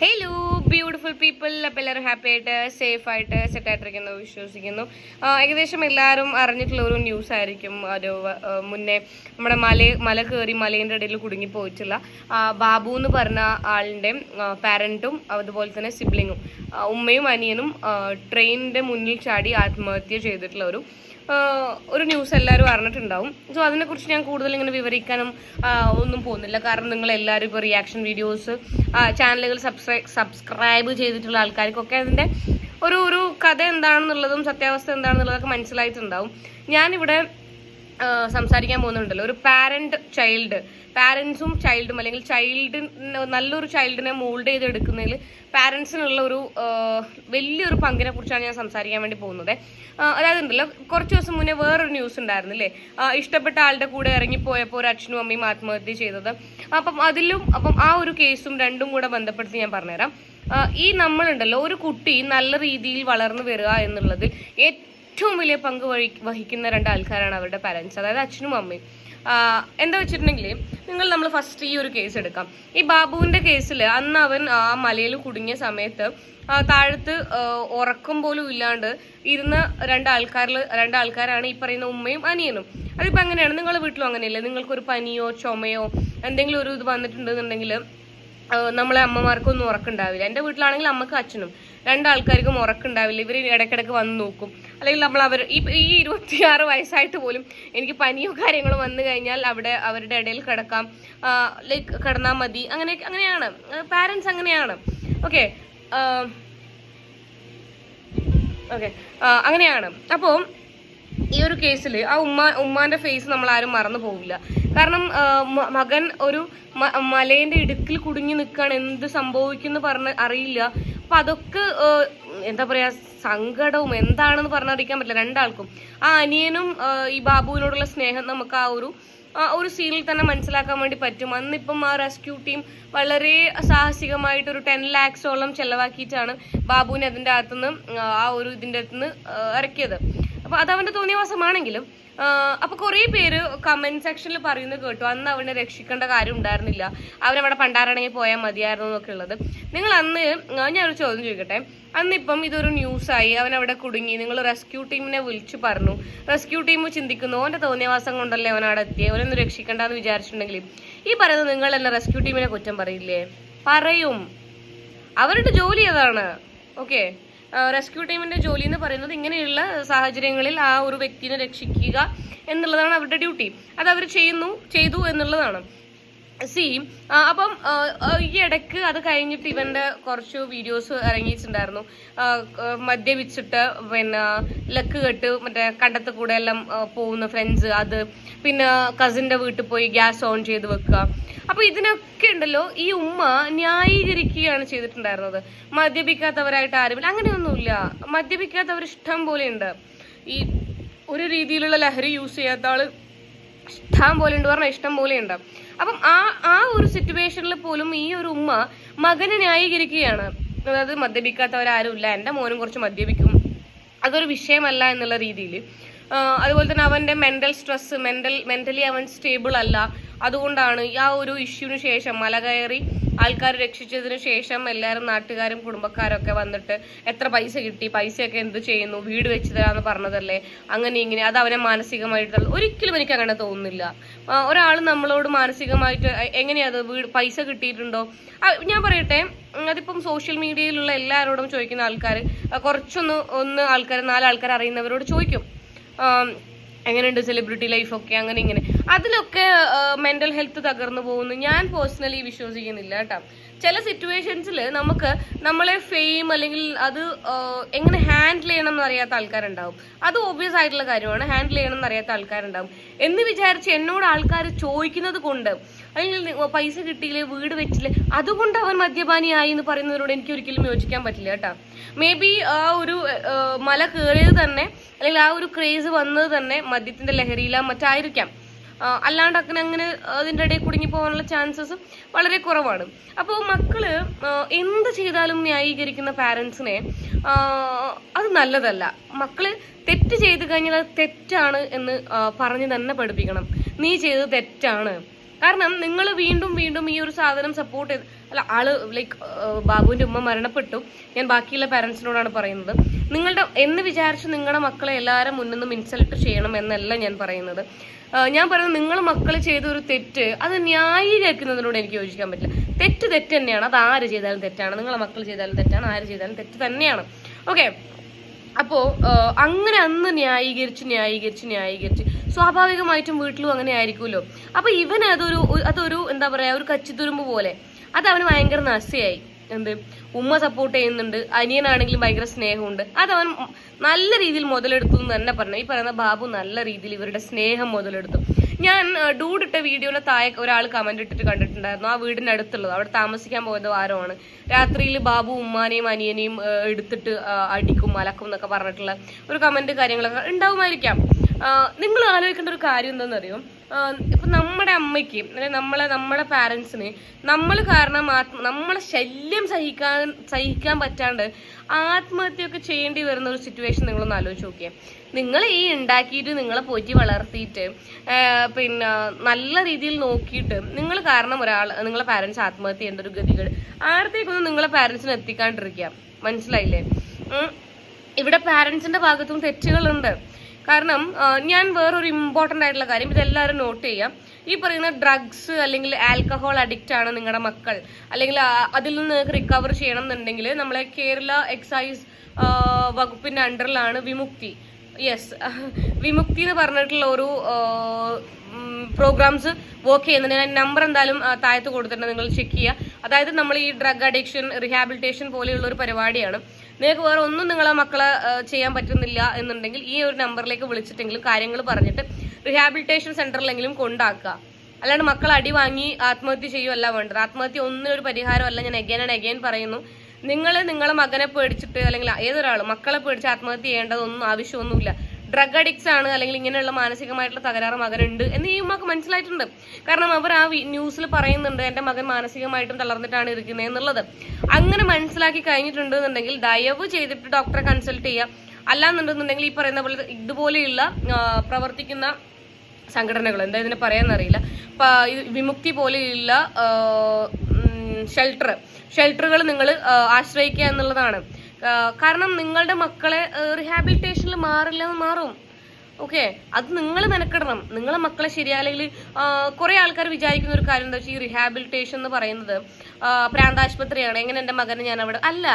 Hello beautiful people അപ്പോൾ എല്ലാവരും happy ആയിട്ട് സേഫ് ആയിട്ട് സെറ്റ് ആയിട്ടിരിക്കുന്നു വിശ്വസിക്കുന്നു. ഏകദേശം എല്ലാവരും അറിഞ്ഞിട്ടുള്ള ഒരു ന്യൂസ് ആയിരിക്കും. ഒരു മുന്നേ നമ്മുടെ മല മല കയറി മലേന്റെ ഇടയിൽ കുടുങ്ങി പോയിട്ടുള്ള ബാബു എന്ന് പറഞ്ഞ ആളിന്റെ പാരന്റും അതുപോലെ തന്നെ സിബ്ലിങ്ങും ഉമ്മയും അനിയനും ട്രെയിനിന്റെ മുന്നിൽ ചാടി ആത്മഹത്യ ചെയ്തിട്ടുള്ള ഒരു ഒരു ന്യൂസ് എല്ലാവരും അറിഞ്ഞിട്ടുണ്ടാവും. സോ അതിനെക്കുറിച്ച് ഞാൻ കൂടുതൽ ഇങ്ങനെ വിവരിക്കാനും ഒന്നും പോകുന്നില്ല. കാരണം നിങ്ങൾ എല്ലാവരും ഇപ്പോൾ റിയാക്ഷൻ വീഡിയോസ് ചാനലുകൾ സബ്സ്ക്രൈബ് സബ്സ്ക്രൈബ് ചെയ്തിട്ടുള്ള ആൾക്കാർക്കൊക്കെ അതിന്റെ ഒരു ഒരു കഥ എന്താണെന്നുള്ളതും സത്യാവസ്ഥ എന്താണെന്നുള്ളതൊക്കെ മനസ്സിലായിട്ടുണ്ടാവും. ഞാനിവിടെ സംസാരിക്കാൻ പോകുന്നുണ്ടല്ലോ. ഒരു പാരന്റ് ചൈൽഡ് പാരൻസും ചൈൽഡും അല്ലെങ്കിൽ ചൈൽഡ് നല്ലൊരു ചൈൽഡിനെ മോൾഡ് ചെയ്തെടുക്കുന്നതിൽ പാരൻസിനുള്ള ഒരു വലിയൊരു പങ്കിനെ കുറിച്ചാണ് ഞാൻ സംസാരിക്കാൻ വേണ്ടി പോകുന്നത്. അതായത് ഉണ്ടല്ലോ കുറച്ച് ദിവസം മുന്നേ വേറൊരു ന്യൂസ് ഉണ്ടായിരുന്നില്ലേ? ഇഷ്ടപ്പെട്ട ആളുടെ കൂടെ ഇറങ്ങിപ്പോയപ്പോൾ ഒരു അച്ഛനും അമ്മയും ആത്മഹത്യ ചെയ്തത്. അപ്പം അതിലും അപ്പം ആ ഒരു കേസും രണ്ടും കൂടെ ബന്ധപ്പെടുത്തി ഞാൻ പറഞ്ഞുതരാം. ഈ നമ്മളുണ്ടല്ലോ ഒരു കുട്ടി നല്ല രീതിയിൽ വളർന്നു വരിക എന്നുള്ളതിൽ ഏറ്റവും വലിയ പങ്ക് വഹി വഹിക്കുന്ന രണ്ട് ആൾക്കാരാണ് അവരുടെ പാരൻസ് അതായത് അച്ഛനും അമ്മയും. എന്താ വെച്ചിട്ടുണ്ടെങ്കിൽ നിങ്ങൾ നമ്മൾ ഫസ്റ്റ് ഈ ഒരു കേസ് എടുക്കാം. ഈ ബാബുവിന്റെ കേസിൽ അന്ന് അവൻ ആ മലയിൽ കുടുങ്ങിയ സമയത്ത് താഴത്ത് ഉറക്കം പോലും ഇല്ലാണ്ട് ഇരുന്ന രണ്ടാൾക്കാരിൽ രണ്ടാൾക്കാരാണ് ഈ പറയുന്ന ഉമ്മയും അനിയനും. അതിപ്പോൾ അങ്ങനെയാണ്. നിങ്ങളുടെ വീട്ടിലും അങ്ങനെയല്ലേ? നിങ്ങൾക്കൊരു പനിയോ ചുമയോ എന്തെങ്കിലും ഒരു ഇത് വന്നിട്ടുണ്ടെന്നുണ്ടെങ്കിൽ നമ്മളെ അമ്മമാർക്കൊന്നും ഉറക്കുണ്ടാവില്ല. എന്റെ വീട്ടിലാണെങ്കിൽ അമ്മയ്ക്ക് അച്ഛനും. രണ്ടാൾക്കാർക്കും ഉറക്കുണ്ടാവില്ല. ഇവർ ഇടയ്ക്കിടയ്ക്ക് വന്ന് നോക്കും. അല്ലെങ്കിൽ നമ്മൾ അവർ ഈ ഈ ഇരുപത്തിയാറ് വയസ്സായിട്ട് പോലും എനിക്ക് പനിയോ കാര്യങ്ങളോ വന്നു കഴിഞ്ഞാൽ അവിടെ അവരുടെ ഇടയിൽ കിടക്കാം. ലൈക്ക് കിടന്നാൽ മതി. അങ്ങനെ അങ്ങനെയാണ്. പാരൻസ് അങ്ങനെയാണ്. ഓക്കെ ഓക്കെ അങ്ങനെയാണ്. അപ്പോൾ ഈ ഒരു കേസിൽ ആ ഉമ്മ ഉമ്മാന്റെ ഫേസ് നമ്മൾ ആരും മറന്നു പോവില്ല. കാരണം മകൻ ഒരു മലേന്റെ ഇടുക്കിൽ കുടുങ്ങി നിൽക്കുകയാണ് എന്ത് സംഭവിക്കുന്നു പറഞ്ഞ് അറിയില്ല. അപ്പം അതൊക്കെ എന്താ പറയുക സങ്കടവും എന്താണെന്ന് പറഞ്ഞറിയിക്കാൻ പറ്റില്ല രണ്ടാൾക്കും. ആ അനിയനും ഈ ബാബുവിനോടുള്ള സ്നേഹം നമുക്ക് ആ ഒരു ഒരു സീനിൽ തന്നെ മനസ്സിലാക്കാൻ വേണ്ടി പറ്റും. അന്നിപ്പം ആ റെസ്ക്യൂ ടീം വളരെ സാഹസികമായിട്ട് ഒരു ടെൻ ലാക്സോളം ചെലവാക്കിയിട്ടാണ് ബാബുവിനെ അതിന്റെ അകത്തുനിന്ന് ആ ഒരു ഇതിന്റെ അകത്തുനിന്ന് ഇറക്കിയത്. അപ്പൊ അത് അവന്റെ തോന്നിയവാസമാണെങ്കിലും അപ്പൊ കുറെ പേര് കമന്റ് സെക്ഷനിൽ പറയുന്നത് കേട്ടു. അന്ന് അവനെ രക്ഷിക്കേണ്ട കാര്യം ഉണ്ടായിരുന്നില്ല. അവനവിടെ പണ്ടാറണങ്ങി പോയാൽ മതിയായിരുന്നു എന്നൊക്കെ ഉള്ളത്. നിങ്ങൾ അന്ന് ഞാനൊരു ചോദ്യം ചോദിക്കട്ടെ? അന്നിപ്പം ഇതൊരു ന്യൂസായി അവൻ അവിടെ കുടുങ്ങി നിങ്ങൾ റെസ്ക്യൂ ടീമിനെ വിളിച്ചു പറഞ്ഞു. റെസ്ക്യൂ ടീം ചിന്തിക്കുന്നു ഓന്റെ തോന്നിയവാസം കൊണ്ടല്ലേ അവൻ അവിടെ എത്തിയത് അവനൊന്നും രക്ഷിക്കണ്ടെന്ന് വിചാരിച്ചിട്ടുണ്ടെങ്കിൽ ഈ പറയുന്നത് എന്നെ റെസ്ക്യൂ ടീമിനെ കുറ്റം പറയില്ലേ? പറയും. അവരുടെ ജോലി അതാണ് ഓക്കെ റെസ്ക്യൂ ടീമിന്റെ ജോലി എന്ന് പറയുന്നത് ഇങ്ങനെയുള്ള സാഹചര്യങ്ങളിൽ ആ ഒരു വ്യക്തിയെ രക്ഷിക്കുക എന്നുള്ളതാണ് അവരുടെ ഡ്യൂട്ടി അത് അവർ ചെയ്യുന്നു ചെയ്തു എന്നുള്ളതാണ്. സി അപ്പം ഈ ഇടയ്ക്ക് അത് കഴിഞ്ഞിട്ട് ഇവന്റെ കുറച്ച് വീഡിയോസ് ഇറങ്ങിയിട്ടുണ്ടായിരുന്നു. മദ്യപിച്ചിട്ട് പിന്നെ ലക്ക് കെട്ട് മറ്റേ കണ്ടത്ത് കൂടെ എല്ലാം പോകുന്ന ഫ്രണ്ട്സ് അത് പിന്നെ കസിന്റെ വീട്ടിൽ പോയി ഗ്യാസ് ഓൺ ചെയ്ത് വെക്കുക. അപ്പൊ ഇതിനൊക്കെ ഉണ്ടല്ലോ ഈ ഉമ്മ ന്യായീകരിക്കുകയാണ് ചെയ്തിട്ടുണ്ടായിരുന്നത്. മദ്യപിക്കാത്തവരായിട്ട് ആരുമില്ല. അങ്ങനെയൊന്നുമില്ല. മദ്യപിക്കാത്തവർ ഇഷ്ടം പോലെ ഉണ്ട് ഈ ഒരു രീതിയിലുള്ള ലഹരി യൂസ് ചെയ്യാത്ത ആൾ ഇഷ്ടം പോലെ ഉണ്ട് പറഞ്ഞാൽ ഇഷ്ടം പോലെ ഉണ്ട്. അപ്പം ആ ആ ഒരു സിറ്റുവേഷനിൽ പോലും ഈ ഒരു ഉമ്മ മകനെ ന്യായീകരിക്കുകയാണ്. അതായത് മദ്യപിക്കാത്തവരാരുമില്ല എന്റെ മോനും കുറച്ച് മദ്യപിക്കും. അതൊരു വിഷയമല്ല എന്നുള്ള രീതിയിൽ. അതുപോലെ തന്നെ അവന്റെ മെന്റൽ സ്ട്രെസ് മെന്റൽ മെന്റലി അവൻ സ്റ്റേബിൾ അല്ല. അതുകൊണ്ടാണ് ആ ഒരു ഇഷ്യൂവിന് ശേഷം മല കയറി ആൾക്കാർ രക്ഷിച്ചതിന് ശേഷം എല്ലാവരും നാട്ടുകാരും കുടുംബക്കാരൊക്കെ വന്നിട്ട് എത്ര പൈസ കിട്ടി? പൈസയൊക്കെ എന്ത് ചെയ്യുന്നു? വീട് വെച്ച് തരാന്ന് പറഞ്ഞതല്ലേ? അങ്ങനെ ഇങ്ങനെ. അത് അവനെ മാനസികമായിട്ട് ഒരിക്കലും എനിക്ക് അങ്ങനെ തോന്നുന്നില്ല. ഒരാൾ നമ്മളോട് മാനസികമായിട്ട് എ- എങ്ങനെയാ അത് വീട് പൈസ കിട്ടിയിട്ടുണ്ടോ? ഞാൻ പറയട്ടെ. അതിപ്പം സോഷ്യൽ മീഡിയയിലുള്ള എല്ലാവരോടും ചോദിക്കുന്ന ആൾക്കാർ കുറച്ചൊന്ന് ഒന്ന് ആൾക്കാർ നാലാൾക്കാർ അറിയുന്നവരോട് ചോദിക്കും. എങ്ങനെയുണ്ട് സെലിബ്രിറ്റി ലൈഫൊക്കെ? അങ്ങനെ ഇങ്ങനെ. അതിലൊക്കെ മെന്റൽ ഹെൽത്ത് തകർന്നു പോകുന്നു. ഞാൻ പേഴ്സണലി വിശ്വസിക്കുന്നില്ല കേട്ടോ. ചില സിറ്റുവേഷൻസിൽ നമുക്ക് നമ്മളെ ഫെയിം അല്ലെങ്കിൽ അത് എങ്ങനെ ഹാൻഡിൽ ചെയ്യണം എന്നറിയാത്ത ആൾക്കാരുണ്ടാവും. അത് ഓബിയസ് ആയിട്ടുള്ള കാര്യമാണ്. ഹാൻഡിൽ ചെയ്യണം എന്നറിയാത്ത ആൾക്കാരുണ്ടാവും. എന്ന് വിചാരിച്ച് എന്നോട് ആൾക്കാർ ചോദിക്കുന്നത് കൊണ്ട് അല്ലെങ്കിൽ പൈസ കിട്ടിയില്ലേ വീട് വെച്ചില്ലേ അതുകൊണ്ട് അവൻ മദ്യപാനിയായി എന്ന് പറയുന്നതിനോട് എനിക്ക് ഒരിക്കലും യോജിക്കാൻ പറ്റില്ല കേട്ടോ. മേ ബി ആ ഒരു മല കയറിയത് തന്നെ അല്ലെങ്കിൽ ആ ഒരു ക്രേസ് വന്നത് തന്നെ മദ്യത്തിന്റെ ലഹരിയിലാ മറ്റായിരിക്കാം. അല്ലാണ്ട് അങ്ങനെ അങ്ങനെ അതിന്റെ ഇടയിൽ കുടുങ്ങി പോകാനുള്ള ചാൻസസ് വളരെ കുറവാണ്. അപ്പോൾ മക്കൾ എന്ത് ചെയ്താലും ന്യായീകരിക്കുന്ന പാരൻസിനെ അത് നല്ലതല്ല. മക്കൾ തെറ്റ് ചെയ്ത് കഴിഞ്ഞാൽ അത് തെറ്റാണ് എന്ന് പറഞ്ഞ് തന്നെ പഠിപ്പിക്കണം. നീ ചെയ്തത് തെറ്റാണ്. കാരണം നിങ്ങൾ വീണ്ടും വീണ്ടും ഈ ഒരു സാധനം സപ്പോർട്ട് ചെയ്ത് അല്ല ആൾ ലൈക്ക് ബാബുവിന്റെ ഉമ്മ മരണപ്പെട്ടു. ഞാൻ ബാക്കിയുള്ള പാരൻസിനോടാണ് പറയുന്നത്. നിങ്ങളുടെ എന്ന് വിചാരിച്ച് നിങ്ങളുടെ മക്കളെ എല്ലാവരും മുന്നിൽ നിന്നും ഇൻസൾട്ട് ചെയ്യണം എന്നല്ല ഞാൻ പറയുന്നത്. ഞാൻ പറയുന്നത് നിങ്ങൾ മക്കൾ ചെയ്ത ഒരു തെറ്റ് അത് ന്യായീകരിക്കുന്നതിനോട് എനിക്ക് യോജിക്കാൻ പറ്റില്ല. തെറ്റ് തെറ്റ് തന്നെയാണ് അത് ആര് ചെയ്താലും തെറ്റാണ്. നിങ്ങളെ മക്കൾ ചെയ്താലും തെറ്റാണ് ആര് ചെയ്താലും തെറ്റ് തന്നെയാണ്. ഓക്കെ. അപ്പോ അങ്ങനെ അന്ന് ന്യായീകരിച്ച് ന്യായീകരിച്ച് ന്യായീകരിച്ച് സ്വാഭാവികമായിട്ടും വീട്ടിലും അങ്ങനെ ആയിരിക്കുമല്ലോ. അപ്പൊ ഇവൻ അതൊരു അതൊരു എന്താ പറയാ ഒരു കച്ചിത്തുരുമ്പ് പോലെ. അത് അവന് ഭയങ്കര നശയായി എന്ത്? ഉമ്മ സപ്പോർട്ട് ചെയ്യുന്നുണ്ട്. അനിയനാണെങ്കിലും ഭയങ്കര സ്നേഹമുണ്ട്. അത് അവൻ നല്ല രീതിയിൽ മുതലെടുത്തു എന്ന് തന്നെ പറഞ്ഞു. ഈ പറയുന്ന ബാബു നല്ല രീതിയിൽ ഇവരുടെ സ്നേഹം മുതലെടുത്തു. ഞാൻ ഡൂഡിട്ട വീഡിയോയിലെ താഴെ ഒരാൾ കമന്റ് ഇട്ടിട്ട് കണ്ടിട്ടുണ്ടായിരുന്നു. ആ വീടിന്റെ അടുത്തുള്ളത് അവിടെ താമസിക്കാൻ പോയത് ആരോമാണ് രാത്രിയിൽ ബാബു ഉമ്മാനെയും അനിയനെയും എടുത്തിട്ട് അടിക്കും മലക്കും എന്നൊക്കെ പറഞ്ഞിട്ടുള്ള ഒരു കമന്റ് കാര്യങ്ങളൊക്കെ ഉണ്ടാവുമായിരിക്കാം. നിങ്ങൾ ആലോചിക്കേണ്ട ഒരു കാര്യം എന്താണെന്നറിയോ? ഇപ്പൊ നമ്മുടെ അമ്മയ്ക്ക് അല്ലെ നമ്മളെ നമ്മുടെ പാരൻസിന് നമ്മൾ കാരണം ആത്മ നമ്മളെ ശല്യം സഹിക്കാൻ സഹിക്കാൻ പറ്റാണ്ട് ആത്മഹത്യയൊക്കെ ചെയ്യേണ്ടി വരുന്ന ഒരു സിറ്റുവേഷൻ നിങ്ങളൊന്ന് ആലോചിച്ച് നോക്കിയേ. നിങ്ങൾ ഈ ഉണ്ടാക്കിയിട്ട് നിങ്ങളെ പോറ്റി വളർത്തിയിട്ട് പിന്നെ നല്ല രീതിയിൽ നോക്കിയിട്ട് നിങ്ങൾ കാരണം ഒരാൾ നിങ്ങളെ പാരൻസ് ആത്മഹത്യ ചെയ്യേണ്ട ഒരു ഗതികേട്. ആർത്തേക്കൊന്നും നിങ്ങളെ പാരൻസിന് എത്തിക്കാണ്ടിരിക്കുക. മനസ്സിലായില്ലേ? ഇവിടെ പാരൻസിന്റെ ഭാഗത്തും തെറ്റുകളുണ്ട്. കാരണം ഞാൻ വേറൊരു ഇമ്പോർട്ടന്റ് ആയിട്ടുള്ള കാര്യം ഇതെല്ലാവരും നോട്ട് ചെയ്യാം. ഈ പറയുന്ന ഡ്രഗ്സ് അല്ലെങ്കിൽ ആൽക്കഹോൾ അഡിക്റ്റ് ആണ് നിങ്ങളുടെ മക്കൾ. അല്ലെങ്കിൽ അതിൽ നിന്ന് റിക്കവർ ചെയ്യണം എന്നുണ്ടെങ്കിൽ നമ്മളെ കേരള എക്സൈസ് വകുപ്പിന്റെ അണ്ടറിലാണ് വിമുക്തി. യെസ് വിമുക്തി എന്ന് പറഞ്ഞിട്ടുള്ള ഒരു പ്രോഗ്രാംസ് വർക്ക് ചെയ്യുന്നുണ്ട്. ഞാൻ നമ്പർ എന്തായാലും താഴത്ത് കൊടുത്തിട്ടുണ്ട്. നിങ്ങൾ ചെക്ക് ചെയ്യുക. അതായത് നമ്മൾ ഈ ഡ്രഗ് അഡിക്ഷൻ റിഹാബിലിറ്റേഷൻ പോലെയുള്ള ഒരു പരിപാടിയാണ്. നിങ്ങൾക്ക് വേറെ ഒന്നും നിങ്ങളെ മക്കളെ ചെയ്യാൻ പറ്റുന്നില്ല എന്നുണ്ടെങ്കിൽ ഈ ഒരു നമ്പറിലേക്ക് വിളിച്ചിട്ടെങ്കിലും കാര്യങ്ങൾ പറഞ്ഞിട്ട് റിഹാബിലിറ്റേഷൻ സെന്ററിലെങ്കിലും കൊണ്ടാക്കുക. അല്ലാണ്ട് മക്കൾ അടി വാങ്ങി ആത്മഹത്യ ചെയ്യുമല്ല വേണ്ടത്. ആത്മഹത്യ ഒന്നും ഒരു പരിഹാരമല്ല. ഞാൻ എഗൈൻ ആൻഡ് എഗൈൻ പറയുന്നു. നിങ്ങൾ നിങ്ങളെ മകനെ പേടിച്ചിട്ട് അല്ലെങ്കിൽ ഏതൊരാളും മക്കളെ പേടിച്ച് ആത്മഹത്യ ചെയ്യേണ്ടതൊന്നും ആവശ്യമൊന്നുമില്ല. ഡ്രഗ് അഡിക്ട്സ് ആണ് അല്ലെങ്കിൽ ഇങ്ങനെയുള്ള മാനസികമായിട്ടുള്ള തകരാറ് മകനുണ്ട് എന്ന് ഈ ഉമ്മക്ക് മനസ്സിലായിട്ടുണ്ട്. കാരണം അവർ ആ ന്യൂസിൽ പറയുന്നുണ്ട് എന്റെ മകൻ മാനസികമായിട്ടും തളർന്നിട്ടാണ് ഇരിക്കുന്നത് എന്നുള്ളത്. അങ്ങനെ മനസ്സിലാക്കി കഴിഞ്ഞിട്ടുണ്ട് എന്നുണ്ടെങ്കിൽ ദയവ് ചെയ്തിട്ട് ഡോക്ടറെ കൺസൾട്ട് ചെയ്യുക. അല്ലാന്നുണ്ടെന്നുണ്ടെങ്കിൽ ഈ പറയുന്ന പോലെ ഇതുപോലെയുള്ള പ്രവർത്തിക്കുന്ന സംഘടനകൾ എന്താ ഇതിനെ പറയാന്നറിയില്ല വിമുക്തി പോലെയുള്ള ഷെൽട്ടർ ഷെൽട്ടറുകൾ നിങ്ങൾ ആശ്രയിക്കുക എന്നുള്ളതാണ്. കാരണം നിങ്ങളുടെ മക്കളെ റിഹാബിലിറ്റേഷനിൽ മാറില്ല എന്ന് മാറും. ഓക്കെ അത് നിങ്ങൾ മെനക്കെടണം. നിങ്ങളെ മക്കളെ ശരിയാല്ലെങ്കിൽ കുറെ ആൾക്കാർ വിചാരിക്കുന്ന ഒരു കാര്യം എന്താ വെച്ചാൽ ഈ റിഹാബിലിറ്റേഷൻ എന്ന് പറയുന്നത് പ്രാന്താശുപത്രിയാണ് എങ്ങനെ എന്റെ മകനെ ഞാൻ അവിടെ അല്ല.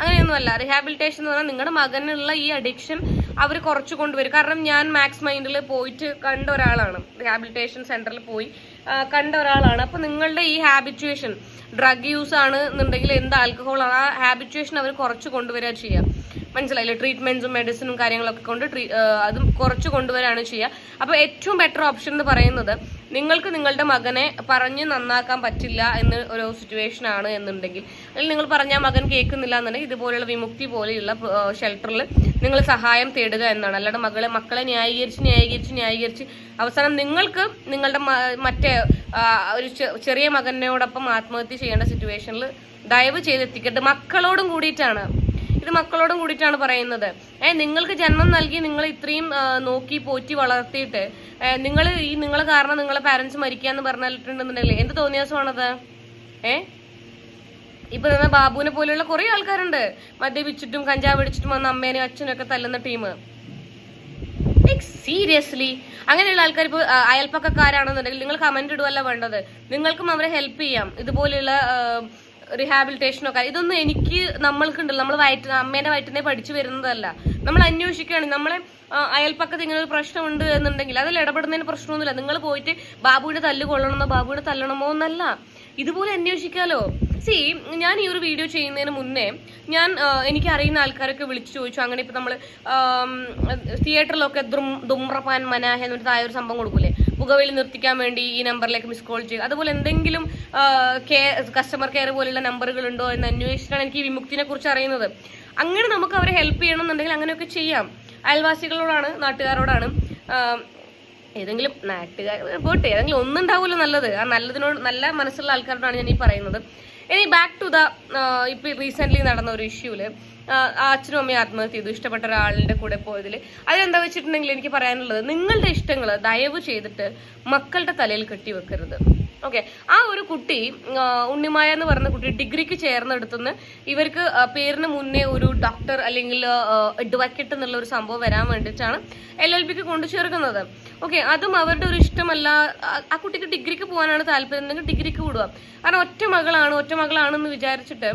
അങ്ങനെയൊന്നുമല്ല. റിഹാബിലിറ്റേഷൻ എന്ന് പറഞ്ഞാൽ നിങ്ങളുടെ മകനുള്ള ഈ അഡിക്ഷൻ അവർ കുറച്ച് കൊണ്ടുവരും. കാരണം ഞാൻ മാക്സ് മൈൻഡിൽ പോയിട്ട് കണ്ട ഒരാളാണ്. റിഹാബിലിറ്റേഷൻ സെന്ററിൽ പോയി കണ്ട ഒരാളാണ്. അപ്പോൾ നിങ്ങളുടെ ഈ ഹാബിറ്റുവേഷൻ ഡ്രഗ് യൂസ് ആണ് എന്നുണ്ടെങ്കിൽ എന്ത് ആൽക്കഹോൾ ആ ഹാബിറ്റുവേഷൻ അവർ കുറച്ച് കൊണ്ടുവരിക ചെയ്യുക മനസ്സിലായില്ലേ? ട്രീറ്റ്മെന്റ്സും മെഡിസിനും കാര്യങ്ങളൊക്കെ കൊണ്ട് ട്രീ കുറച്ച് കൊണ്ടുവരാണ് ചെയ്യുക അപ്പോൾ ഏറ്റവും ബെറ്റർ ഓപ്ഷൻ എന്ന് പറയുന്നത് നിങ്ങൾക്ക് നിങ്ങളുടെ മകനെ പറഞ്ഞ് നന്നാക്കാൻ പറ്റില്ല എന്ന് ഒരു സിറ്റുവേഷൻ ആണ് എന്നുണ്ടെങ്കിൽ. അല്ലെങ്കിൽ നിങ്ങൾ പറഞ്ഞാൽ മകൻ കേൾക്കുന്നില്ല എന്നുണ്ടെങ്കിൽ ഇതുപോലെയുള്ള വിമുക്തി പോലെയുള്ള ഷെൽട്ടറിൽ നിങ്ങൾ സഹായം തേടുക എന്നാണ്. അല്ലാണ്ട് മകളെ മക്കളെ ന്യായീകരിച്ച് ന്യായീകരിച്ച് ന്യായീകരിച്ച് അവസാനം നിങ്ങൾക്ക് നിങ്ങളുടെ മറ്റേ ഒരു ചെറിയ മകനോടൊപ്പം ആത്മഹത്യ ചെയ്യേണ്ട സിറ്റുവേഷനിൽ ദയവ് ചെയ്ത് എത്തിക്കരുത് മക്കളോടും കൂടിയിട്ടാണ്. ഇത് മക്കളോടും കൂടിയിട്ടാണ് പറയുന്നത്. ഏ നിങ്ങൾക്ക് ജന്മം നൽകി നിങ്ങൾ ഇത്രയും നോക്കി പോറ്റി വളർത്തിയിട്ട് നിങ്ങൾ ഈ നിങ്ങളെ കാരണം നിങ്ങളെ പാരന്റ്സ് മരിക്കാന്ന് പറഞ്ഞിട്ടുണ്ടെന്നുണ്ടെങ്കിൽ എന്ത് തോന്നിയാസമാണത്? ഏ? ഇപ്പൊ തന്നെ ബാബുവിനെ പോലെയുള്ള കുറെ ആൾക്കാരുണ്ട്. മദ്യപിച്ചിട്ടും കഞ്ചാവ് അടിച്ചിട്ടും വന്ന അമ്മേനെയും അച്ഛനും ഒക്കെ തല്ലുന്ന ടീം. സീരിയസ്ലി അങ്ങനെയുള്ള ആൾക്കാർ ഇപ്പോൾ അയൽപ്പക്കക്കാരാണെന്നുണ്ടെങ്കിൽ നിങ്ങൾ കമന്റ് ഇടുവല്ല വേണ്ടത്. നിങ്ങൾക്കും അവരെ ഹെൽപ്പ് ചെയ്യാം. ഇതുപോലെയുള്ള റിഹാബിലിറ്റേഷനൊക്കെ ഇതൊന്നും എനിക്ക് നമ്മൾക്കുണ്ടല്ലോ. നമ്മൾ വയറ്റ് അമ്മേന്റെ വയറ്റിനെ പഠിച്ചു വരുന്നതല്ല. നമ്മൾ അന്വേഷിക്കുകയാണ്. നമ്മളെ അയൽപ്പക്കത്ത് ഇങ്ങനെ ഒരു പ്രശ്നമുണ്ട് എന്നുണ്ടെങ്കിൽ അതിൽ ഇടപെടുന്നതിന് പ്രശ്നമൊന്നുമില്ല. നിങ്ങൾ പോയിട്ട് ബാബുവിന്റെ തല്ല് കൊള്ളണമെന്നോ ബാബുവിനെ തല്ലണമോ എന്നല്ല. ഇതുപോലെ അന്വേഷിക്കാലോ? സി ഞാൻ ഈ ഒരു വീഡിയോ ചെയ്യുന്നതിന് മുന്നേ ഞാൻ എനിക്ക് അറിയുന്ന ആൾക്കാരൊക്കെ വിളിച്ചു ചോദിച്ചു. അങ്ങനെ ഇപ്പൊ നമ്മൾ തിയേറ്ററിലൊക്കെ ദുമ്രപാൻ മനാഹ എന്ന് താഴെ ഒരു സംഭവം കൊടുക്കൂലേ? പുകവലി നിർത്തിക്കാൻ വേണ്ടി ഈ നമ്പറിലേക്ക് മിസ് കോൾ ചെയ്യുക. അതുപോലെ എന്തെങ്കിലും കസ്റ്റമർ കെയർ പോലെയുള്ള നമ്പറുകൾ ഉണ്ടോ എന്ന് അന്വേഷിച്ചിട്ടാണ് എനിക്ക് ഈ വിമുക്തിനെ കുറിച്ച് അറിയുന്നത്. അങ്ങനെ നമുക്ക് അവരെ ഹെൽപ്പ് ചെയ്യണം എന്നുണ്ടെങ്കിൽ അങ്ങനെയൊക്കെ ചെയ്യാം. അയൽവാസികളോടാണ് നാട്ടുകാരോടാണ്. ഏതെങ്കിലും നാട്ടുകാർ പോട്ടെ ഏതെങ്കിലും ഒന്നും ഒന്നുണ്ടാവുമല്ലോ നല്ലത്. ആ നല്ലതിനോട് നല്ല മനസ്സുള്ള ആൾക്കാരോടാണ് ഞാൻ ഈ പറയുന്നത്. ഇനി ബാക്ക് ടു ദ ഇപ്പൊ റീസെന്റ് നടന്ന ഒരു ഇഷ്യൂൽ അച്ഛനും അമ്മയും ആത്മഹത്യ ചെയ്തു ഇഷ്ടപ്പെട്ട ഒരാളിന്റെ കൂടെ പോയതിൽ അതെന്താ വെച്ചിട്ടുണ്ടെങ്കിൽ എനിക്ക് പറയാനുള്ളത് നിങ്ങളുടെ ഇഷ്ടങ്ങൾ ദയവ് ചെയ്തിട്ട് മക്കളുടെ തലയിൽ കെട്ടി വെക്കരുത് ഓക്കെ. ആ ഒരു കുട്ടി ഉണ്ണിമായ എന്ന് പറയുന്ന കുട്ടി ഡിഗ്രിക്ക് ചേർന്നെടുത്തുനിന്ന് ഇവർക്ക് പേരിന് മുന്നേ ഒരു ഡോക്ടർ അല്ലെങ്കിൽ അഡ്വക്കേറ്റ് എന്നുള്ള ഒരു സംഭവം വരാൻ വേണ്ടിയിട്ടാണ് എൽ എൽ ബിക്ക് കൊണ്ടു ചേർക്കുന്നത് ഓക്കെ അതും അവരുടെ ഒരു ഇഷ്ടമല്ല. ആ- കുട്ടിക്ക് ഡിഗ്രിക്ക് പോകാനാണ് താല്പര്യം. ഉണ്ടെങ്കിൽ ഡിഗ്രിക്ക് വിടുക. കാരണം ഒറ്റ മകളാണ് ഒറ്റ മകളാണെന്ന് വിചാരിച്ചിട്ട്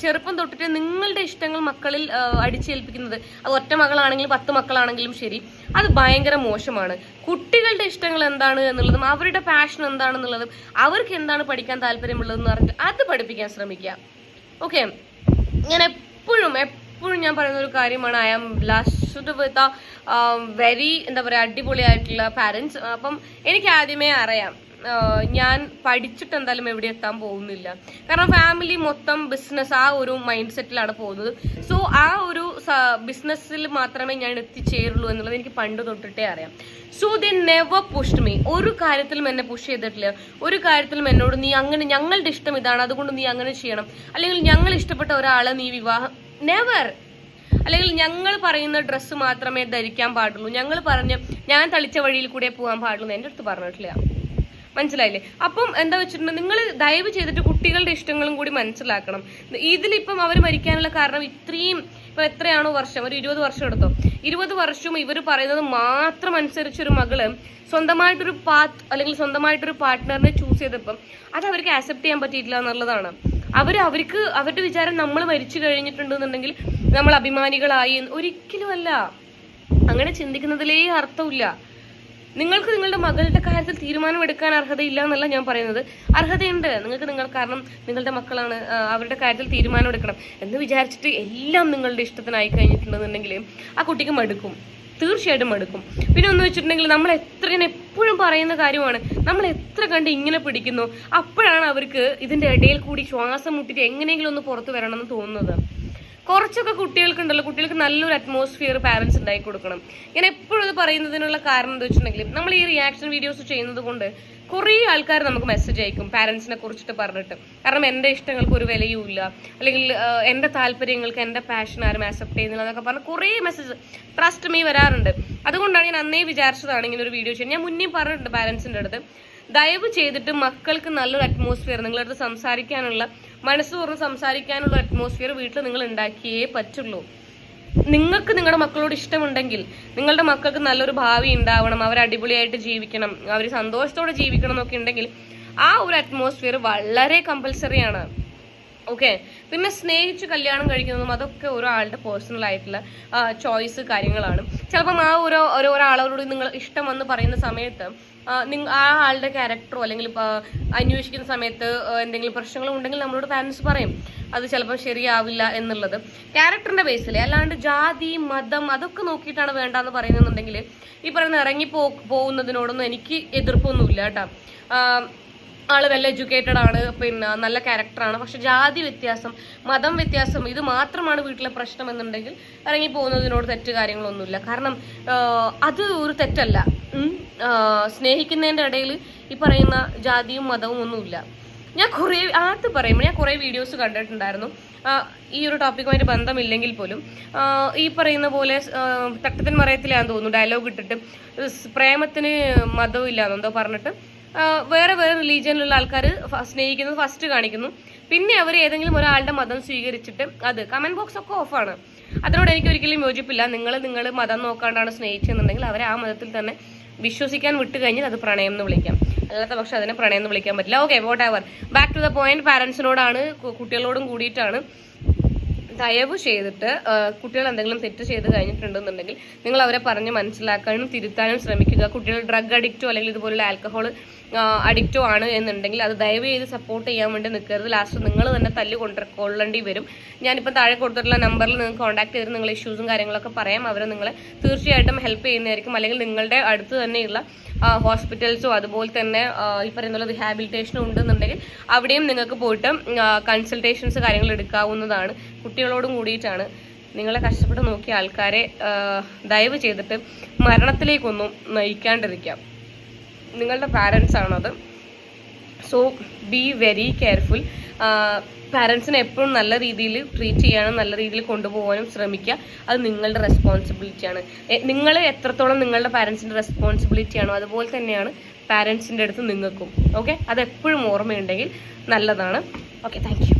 ചെറുപ്പം തൊട്ടിട്ട് നിങ്ങളുടെ ഇഷ്ടങ്ങൾ മക്കളിൽ അടിച്ചേൽപ്പിക്കുന്നത്. അത് ഒറ്റ മകളാണെങ്കിലും പത്ത് മക്കളാണെങ്കിലും ശരി. അത് ഭയങ്കര മോശമാണ്. കുട്ടികളുടെ ഇഷ്ടങ്ങൾ എന്താണ് എന്നുള്ളതും അവരുടെ പാഷൻ എന്താണെന്നുള്ളതും അവർക്ക് എന്താണ് പഠിക്കാൻ താല്പര്യമുള്ളതെന്ന് പറഞ്ഞിട്ട് അത് പഠിപ്പിക്കാൻ ശ്രമിക്കുക. ഓക്കെ ഞാൻ എപ്പോഴും എപ്പോഴും ഞാൻ പറയുന്ന ഒരു കാര്യമാണ് I am blessed with very എന്താ പറയുക അടിപൊളിയായിട്ടുള്ള പാരൻസ് അപ്പം എനിക്ക് ആദ്യമേ അറിയാം ഞാൻ പഠിച്ചിട്ട് എന്തായാലും എവിടെ എത്താൻ പോകുന്നില്ല. കാരണം ഫാമിലി മൊത്തം ബിസിനസ് ആ ഒരു മൈൻഡ് സെറ്റിലാണ് പോകുന്നത്. സോ ആ ഒരു ബിസിനസ്സിൽ മാത്രമേ ഞാൻ എത്തിച്ചേരുള്ളൂ എന്നുള്ളത് എനിക്ക് പണ്ട് തൊട്ടിട്ടേ അറിയാം. So they never pushed me ഒരു കാര്യത്തിലും എന്നെ പുഷ് ചെയ്തിട്ടില്ല. ഒരു കാര്യത്തിലും എന്നോട് നീ അങ്ങനെ ഞങ്ങളുടെ ഇഷ്ടം ഇതാണ്. അതുകൊണ്ട് നീ അങ്ങനെ ചെയ്യണം. അല്ലെങ്കിൽ ഞങ്ങൾ ഇഷ്ടപ്പെട്ട ഒരാളെ നീ വിവാഹം നെവർ അല്ലെങ്കിൽ ഞങ്ങൾ പറയുന്ന ഡ്രസ്സ് മാത്രമേ ധരിക്കാൻ പാടുള്ളൂ. ഞങ്ങൾ പറഞ്ഞ് ഞാൻ തളിച്ച വഴിയിൽ കൂടെ പോകാൻ പാടുള്ളൂ എന്റെ അടുത്ത് പറഞ്ഞിട്ടില്ല. മനസ്സിലായില്ലേ? അപ്പം എന്താ വെച്ചിട്ടുണ്ടെങ്കിൽ നിങ്ങൾ ദയവ് ചെയ്തിട്ട് കുട്ടികളുടെ ഇഷ്ടങ്ങളും കൂടി മനസ്സിലാക്കണം. ഇതിലിപ്പം അവർ മരിക്കാനുള്ള കാരണം ഇത്രയും ഇപ്പം എത്രയാണോ വർഷം? ഒരു ഇരുപത് വർഷം എടുത്തോ? ഇരുപത് വർഷവും ഇവർ പറയുന്നത് മാത്രം അനുസരിച്ചൊരു മകൾ സ്വന്തമായിട്ടൊരു പാത്ത് അല്ലെങ്കിൽ സ്വന്തമായിട്ടൊരു പാർട്ട്ണറിനെ ചൂസ് ചെയ്തപ്പം അത് അവർക്ക് ആക്സെപ്റ്റ് ചെയ്യാൻ പറ്റിയിട്ടില്ല എന്നുള്ളതാണ്. അവർ അവർക്ക് അവരുടെ വിചാരം നമ്മൾ മരിച്ചു കഴിഞ്ഞിട്ടുണ്ടെന്നുണ്ടെങ്കിൽ നമ്മൾ അഭിമാനികളായി ഒരിക്കലുമല്ല. അങ്ങനെ ചിന്തിക്കുന്നതിലേ അർത്ഥമില്ല. നിങ്ങൾക്ക് നിങ്ങളുടെ മകളുടെ കാര്യത്തിൽ തീരുമാനം എടുക്കാൻ അർഹതയില്ല എന്നല്ല ഞാൻ പറയുന്നത്. അർഹതയുണ്ട്. നിങ്ങൾക്ക് നിങ്ങൾ കാരണം നിങ്ങളുടെ മക്കളാണ് അവരുടെ കാര്യത്തിൽ തീരുമാനം എടുക്കണം എന്ന് വിചാരിച്ചിട്ട് എല്ലാം നിങ്ങളുടെ ഇഷ്ടത്തിനായി കഴിഞ്ഞിട്ടുണ്ടെന്നുണ്ടെങ്കിൽ ആ കുട്ടിക്ക് മടുക്കും. തീർച്ചയായിട്ടും മടുക്കും. പിന്നെ ഒന്ന് വെച്ചിട്ടുണ്ടെങ്കിൽ നമ്മൾ എത്ര ഞാൻ എപ്പോഴും പറയുന്ന കാര്യമാണ് നമ്മൾ എത്ര കണ്ട് ഇങ്ങനെ പിടിക്കുന്നു അപ്പോഴാണ് അവർക്ക് ഇതിന്റെ ഇടയിൽ കൂടി ശ്വാസം മുട്ടിട്ട് എങ്ങനെയെങ്കിലും ഒന്ന് പുറത്തു വരണമെന്ന് തോന്നുന്നത്. കുറച്ചൊക്കെ കുട്ടികൾക്കുണ്ടല്ലോ. കുട്ടികൾക്ക് നല്ലൊരു അറ്റ്മോസ്ഫിയർ പാരൻസ് ഉണ്ടാക്കി കൊടുക്കണം. ഞാൻ എപ്പോഴും ഇത് പറയുന്നതിനുള്ള കാരണം എന്താ വെച്ചിട്ടുണ്ടെങ്കിൽ നമ്മൾ ഈ റിയാക്ഷൻ വീഡിയോസ് ചെയ്യുന്നത് കൊണ്ട് കുറേ ആൾക്കാർ നമുക്ക് മെസ്സേജ് അയക്കും പാരൻസിനെ കുറിച്ചിട്ട് പറഞ്ഞിട്ട്. കാരണം എന്റെ ഇഷ്ടങ്ങൾക്ക് ഒരു വിലയുമില്ല അല്ലെങ്കിൽ എന്റെ താല്പര്യങ്ങൾക്ക് എന്റെ പാഷൻ ആരും ആക്സെപ്റ്റ് ചെയ്യുന്നില്ല എന്നൊക്കെ പറഞ്ഞ് കുറേ മെസ്സേജ് ട്രസ്റ്റ് മീ വരാറുണ്ട്. അതുകൊണ്ടാണ് ഞാൻ അന്നേ വിചാരിച്ചതാണ് ഇങ്ങനെ ഒരു വീഡിയോ ചെയ്യുന്നത് ഞാൻ മുന്നേ പറഞ്ഞിട്ടുണ്ട് പാരൻസിന്റെ അടുത്ത്. ദയവ് ചെയ്തിട്ട് മക്കൾക്ക് നല്ലൊരു അറ്റ്മോസ്ഫിയർ നിങ്ങളടുത്ത് സംസാരിക്കാനുള്ള മനസ്സ് തുറന്ന് സംസാരിക്കാനുള്ള അറ്റ്മോസ്ഫിയർ വീട്ടിൽ നിങ്ങൾ ഉണ്ടാക്കിയേ പറ്റുള്ളൂ. നിങ്ങൾക്ക് നിങ്ങളുടെ മക്കളോട് ഇഷ്ടമുണ്ടെങ്കിൽ നിങ്ങളുടെ മക്കൾക്ക് നല്ലൊരു ഭാവി ഉണ്ടാവണം അവർ അടിപൊളിയായിട്ട് ജീവിക്കണം അവർ സന്തോഷത്തോടെ ജീവിക്കണം എന്നൊക്കെ ഉണ്ടെങ്കിൽ ആ ഒരു അറ്റ്മോസ്ഫിയർ വളരെ കമ്പൽസറി ആണ്. ഓക്കെ പിന്നെ സ്നേഹിച്ച് കല്യാണം കഴിക്കുന്നതും അതൊക്കെ ഒരാളുടെ പേഴ്സണൽ ആയിട്ടുള്ള ചോയ്സ് കാര്യങ്ങളാണ്. ചിലപ്പം ആ ഓരോ ഒരാളോട് നിങ്ങൾ ഇഷ്ടം വന്ന് പറയുന്ന സമയത്ത് ആ, നിങ്ങ ആ ആളുടെ ക്യാരക്ടറോ അല്ലെങ്കിൽ അന്വേഷിക്കുന്ന സമയത്ത് എന്തെങ്കിലും പ്രശ്നങ്ങൾ ഉണ്ടെങ്കിൽ നമ്മളോട് പാരൻസ് പറയും. അത് ചിലപ്പോൾ ശരിയാവില്ല എന്നുള്ളത്. ക്യാരക്ടറിന്റെ ബേസിൽ അല്ലാണ്ട് ജാതി മതം അതൊക്കെ നോക്കിയിട്ടാണ് വേണ്ടെന്ന് പറയുന്നുണ്ടെങ്കിൽ ഈ പറയുന്ന ഇറങ്ങി പോ പോകുന്നതിനോടൊന്നും എനിക്ക് എതിർപ്പൊന്നുമില്ല കേട്ടോ. ആൾ വെൽ എഡ്യൂക്കേറ്റഡ് ആണ് പിന്നെ നല്ല ക്യാരക്ടറാണ് പക്ഷെ ജാതി വ്യത്യാസം മതം വ്യത്യാസം ഇത് മാത്രമാണ് വീട്ടിലെ പ്രശ്നം എന്നുണ്ടെങ്കിൽ ഇറങ്ങി പോകുന്നതിനോട് തെറ്റ് കാര്യങ്ങളൊന്നുമില്ല. കാരണം അത് ഒരു തെറ്റല്ല. സ്നേഹിക്കുന്നതിന്റെ ഇടയിൽ ഈ പറയുന്ന ജാതിയും മതവും ഒന്നുമില്ല. ഞാൻ കുറേ ആദ്യം പറയുമ്പോൾ ഞാൻ കുറേ വീഡിയോസ് കണ്ടിട്ടുണ്ടായിരുന്നു. ഈ ഒരു ടോപ്പിക്കുമായിട്ട് ബന്ധമില്ലെങ്കിൽ പോലും ഈ പറയുന്ന പോലെ തട്ടത്തിൻ മറയത്തിലാന്ന് തോന്നുന്നു ഡയലോഗ് ഇട്ടിട്ട് പ്രേമത്തിന് മതവും എന്തോ പറഞ്ഞിട്ട് വേറെ വേറെ റിലീജിയനിലുള്ള ആൾക്കാർ സ്നേഹിക്കുന്നത് ഫസ്റ്റ് കാണിക്കുന്നു. പിന്നെ അവർ ഏതെങ്കിലും ഒരാളുടെ മതം സ്വീകരിച്ചിട്ട് അത് കമന്റ് ബോക്സ് ഒക്കെ ഓഫാണ് അതിനോട് എനിക്ക് ഒരിക്കലും യോജിപ്പില്ല. നിങ്ങൾ നിങ്ങൾ മതം നോക്കാണ്ടാണ് സ്നേഹിച്ചെന്നുണ്ടെങ്കിൽ അവരെ ആ മതത്തിൽ തന്നെ വിശ്വസിക്കാൻ വിട്ടു കഴിഞ്ഞാൽ അത് പ്രണയം എന്ന് വിളിക്കാം. അല്ലാത്ത പക്ഷെ അതിനെ പ്രണയം എന്ന് വിളിക്കാൻ പറ്റില്ല. Okay whatever back to the point പാരൻസിനോടാണ് കുട്ടികളോടും കൂടിയിട്ടാണ് ദയവ് ചെയ്തിട്ട് കുട്ടികൾ എന്തെങ്കിലും തെറ്റ് ചെയ്ത് കഴിഞ്ഞിട്ടുണ്ടെന്നുണ്ടെങ്കിൽ നിങ്ങൾ അവരെ പറഞ്ഞ് മനസ്സിലാക്കാനും തിരുത്താനും ശ്രമിക്കുക. കുട്ടികൾ ഡ്രഗ് അഡിക്റ്റോ അല്ലെങ്കിൽ ഇതുപോലുള്ള ആൽക്കഹോൾ അഡിക്റ്റോ ആണ് എന്നുണ്ടെങ്കിൽ അത് ദയവ് ചെയ്ത് സപ്പോർട്ട് ചെയ്യാൻ വേണ്ടി നിൽക്കരുത്. ലാസ്റ്റ് നിങ്ങൾ തന്നെ തല്ല് കൊണ്ട് കൊള്ളേണ്ടി വരും. ഞാനിപ്പോൾ താഴെ കൊടുത്തിട്ടുള്ള നമ്പറിൽ നിങ്ങൾക്ക് കോൺടാക്ട് ചെയ്ത് നിങ്ങൾ ഇഷ്യൂസും കാര്യങ്ങളൊക്കെ പറയാം. അവർ നിങ്ങളെ തീർച്ചയായിട്ടും ഹെൽപ്പ് ചെയ്യുന്നതായിരിക്കും. അല്ലെങ്കിൽ നിങ്ങളുടെ അടുത്ത് തന്നെയുള്ള ഹോസ്പിറ്റൽസോ അതുപോലെ തന്നെ ഈ പറയുന്ന റിഹാബിലിറ്റേഷനും ഉണ്ടെന്നുണ്ടെങ്കിൽ അവിടെയും നിങ്ങൾക്ക് പോയിട്ട് കൺസൾട്ടേഷൻസ് കാര്യങ്ങൾ എടുക്കാവുന്നതാണ്. കുട്ടികളോടും കൂടിയിട്ടാണ് നിങ്ങളെ കഷ്ടപ്പെട്ട് നോക്കിയ ആൾക്കാരെ ദയവ് ചെയ്തിട്ട് മരണത്തിലേക്കൊന്നും നയിക്കാണ്ടിരിക്കാം. നിങ്ങളുടെ പാരൻസ് ആണത്. സോ ബി വെരി കെയർഫുൾ പാരൻസിനെ എപ്പോഴും നല്ല രീതിയിൽ ട്രീറ്റ് ചെയ്യാനും നല്ല രീതിയിൽ കൊണ്ടുപോകാനും ശ്രമിക്കുക. അത് നിങ്ങളുടെ റെസ്പോൺസിബിലിറ്റിയാണ് നിങ്ങൾ എത്രത്തോളം നിങ്ങളുടെ പാരൻസിന്റെ റെസ്പോൺസിബിലിറ്റി ആണോ അതുപോലെ തന്നെയാണ് പാരൻസിന്റെ അടുത്ത് നിങ്ങൾക്കും. ഓക്കെ അതെപ്പോഴും ഓർമ്മയുണ്ടെങ്കിൽ നല്ലതാണ്. Okay thank